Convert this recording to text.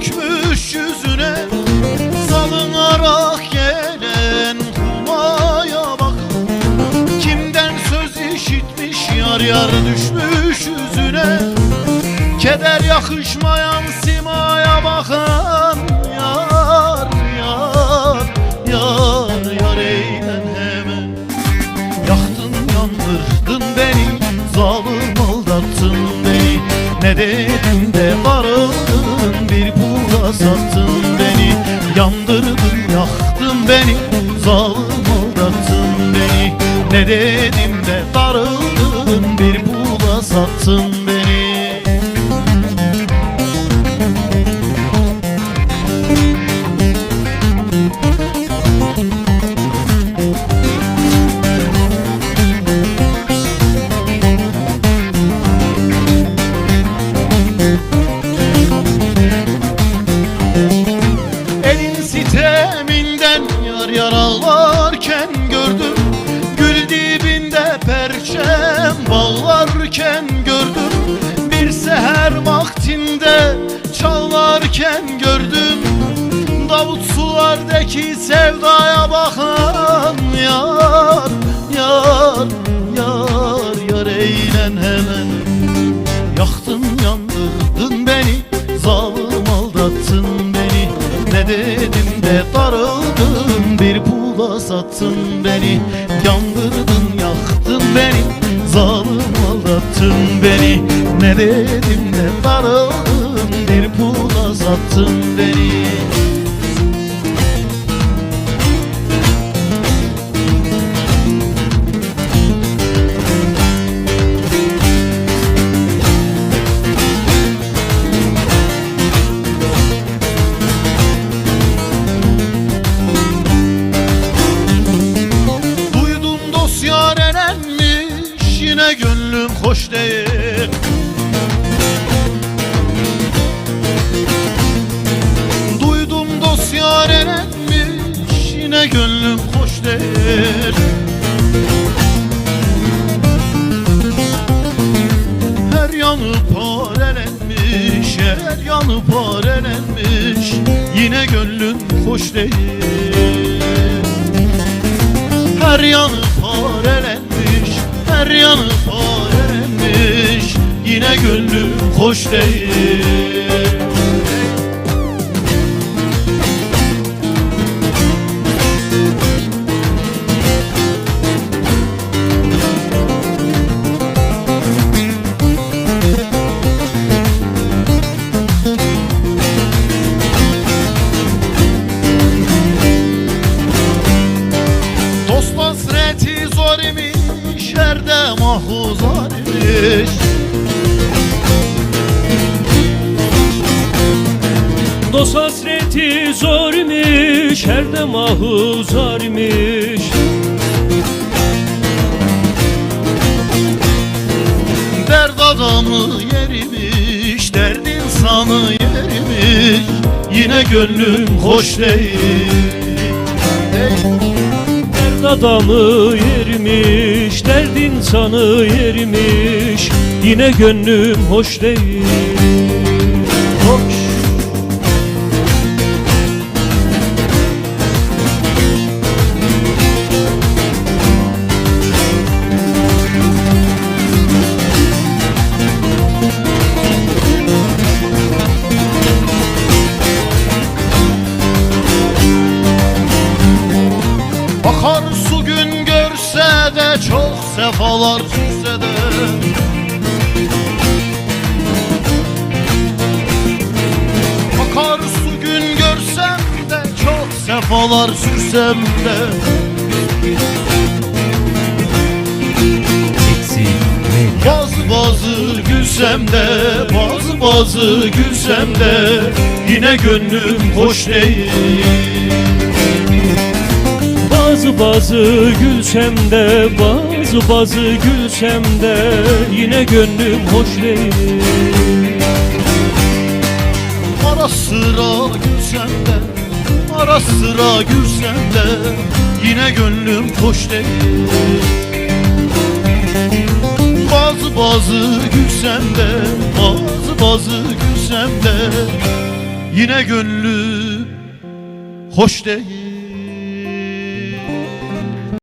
dökmüş yüzüne. Salınarak gelen kumaya bak. Kimden söz işitmiş yar yar düşmüş yüzüne. Keder yakışmayan simaya bakan yar yar yar yar eyden hemen. Yaktın yandırdın beni zalim aldattın beni. Ne dedim sattın beni Yandırdın yaktın beni Zalim aldattın beni. Ne dedim de darıldın Bir pula sattın perçem bağlarken gördüm Bir seher vaktinde çalarken gördüm. Davut sulardaki sevdaya bakan yar Yar, yar, yar eğlen hemen. Yaktın yandırdın beni Zalim aldattın beni. Ne dedim de darıldın Bir pula sattın beni. Yandırdın yaktın beni beni Ne dedim de darıldın Bir pula sattın beni. Duydum dosya renenmiş Yine gönlüm hoş değil Yine gönlüm hoş değil. Her yanı parelenmiş Her yanı parelenmiş Yine gönlüm hoş değil. Her yanı parelenmiş Her yanı parelenmiş Yine gönlüm hoş değil İmiş Dost hasreti zor imiş Her de mahuzar imiş Dert adamı yerimiş Dert insanı yerimiş. Yine gönlüm hoş değil adamı yermiş Dert insanı yermiş. Yine gönlüm hoş değil Akar su gün görse de çok sefalar sürse de. Akar su gün görsem de çok sefalar sürsem de. Bazı bazı gülsem de bazı bazı gülsem de. Yine gönlüm hoş değil Bazı bazı gülsem de Bazı bazı gülsem de Yine gönlüm hoş değil. Ara sıra gülsem de Ara sıra gülsem de Yine gönlüm hoş değil. Bazı bazı gülsem de Bazı bazı gülsem de Yine gönlüm hoş değil